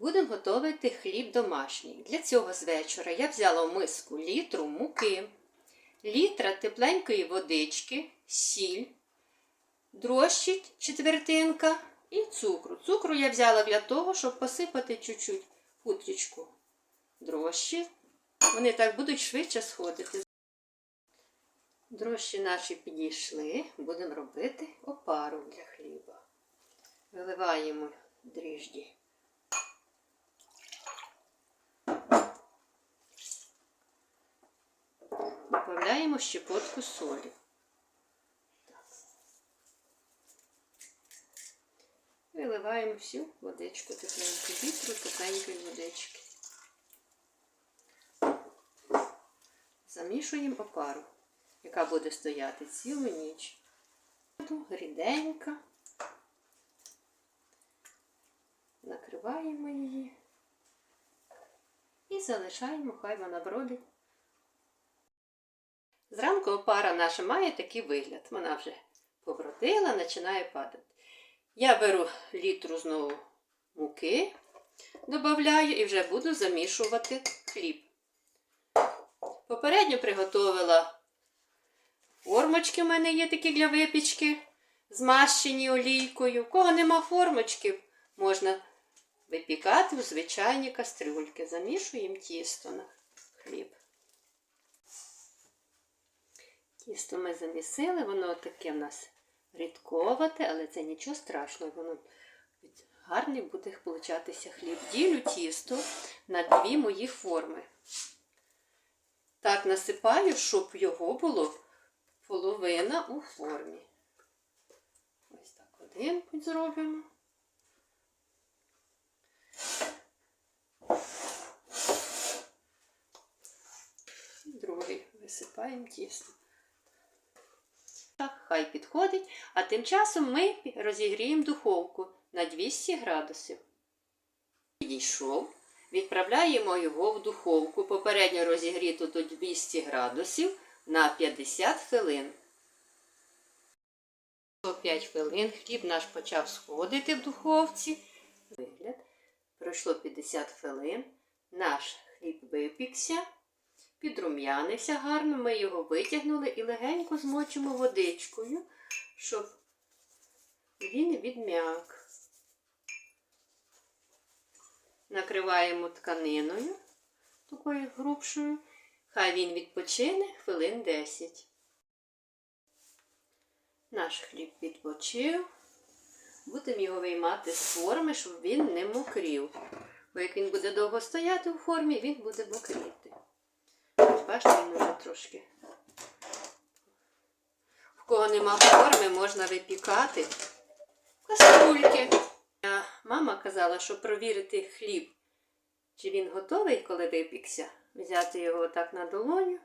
Будемо готувати хліб домашній. Для цього з вечора я взяла в миску літру муки, літра тепленької водички, сіль, дрощі четвертинка і цукру. Цукру я взяла для того, щоб посипати чуть-чуть хутрічку дрожжі. Вони так будуть швидше сходити. Дрожжі наші підійшли, будемо робити опару для хліба. Виливаємо дріжджі. Додаємо щепотку солі. Виливаємо всю водичку тепленьку, вітру тепленької водички. Замішуємо опару, яка буде стояти цілу ніч. Ріденька. Накриваємо її і залишаємо, хай вона бродить. Зранку опара наша має такий вигляд. Вона вже побродила, починає падати. Я беру літру знову муки, додаю і вже буду замішувати хліб. Попередньо приготувала формочки, у мене є такі для випічки, змащені олійкою. У кого нема формочки, можна випікати у звичайні кастрюльки. Замішуємо тісто на хліб. Тісто ми замісили, воно таке в нас рідковате, але це нічого страшного, воно гарний буде получатися хліб. Ділю тісто на дві мої форми. Так насипаю, щоб його було половина у формі. Ось так один путь зробимо. І другий висипаємо тісто. Хай підходить, а тим часом ми розігріємо духовку на 200 градусів. Підійшов, відправляємо його в духовку, попередньо розігріту до 200 градусів на 50 хвилин. 5 хвилин хліб наш почав сходити в духовці. Вигляд. Пройшло 50 хвилин. Наш хліб випікся, підрум'янився гарно. Ми його витягнули і легенько змочимо водичкою, щоб він відм'як. Накриваємо тканиною такою грубшою. Хай він відпочине хвилин 10. Наш хліб відпочив. Будемо його виймати з форми, щоб він не мокрів. Бо як він буде довго стояти у формі, він буде мокріти. Бачите, він вже трошки. В кого нема форми, можна випікати каструльки. Мама казала, що провірити хліб, чи він готовий, коли випікся, взяти його отак на долоню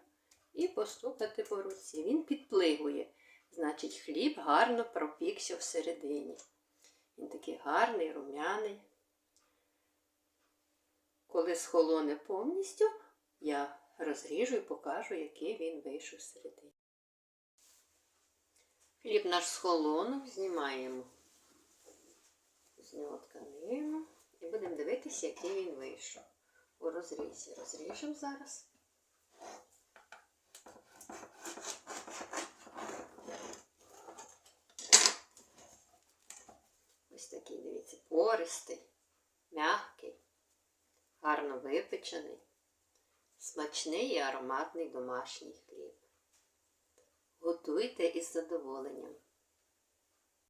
і постукати по руці. Він підплигує. Значить, хліб гарно пропікся всередині. Він такий гарний, рум'яний. Коли схолоне повністю, я розріжу і покажу, який він вийшов всередині. Хліб наш схолонув, знімаємо з нього тканину і будемо дивитися, який він вийшов. У розрізі розріжемо зараз. Ось такий, дивіться, пористий, м'який, гарно випечений, смачний і ароматний домашній хліб. Готуйте із задоволенням.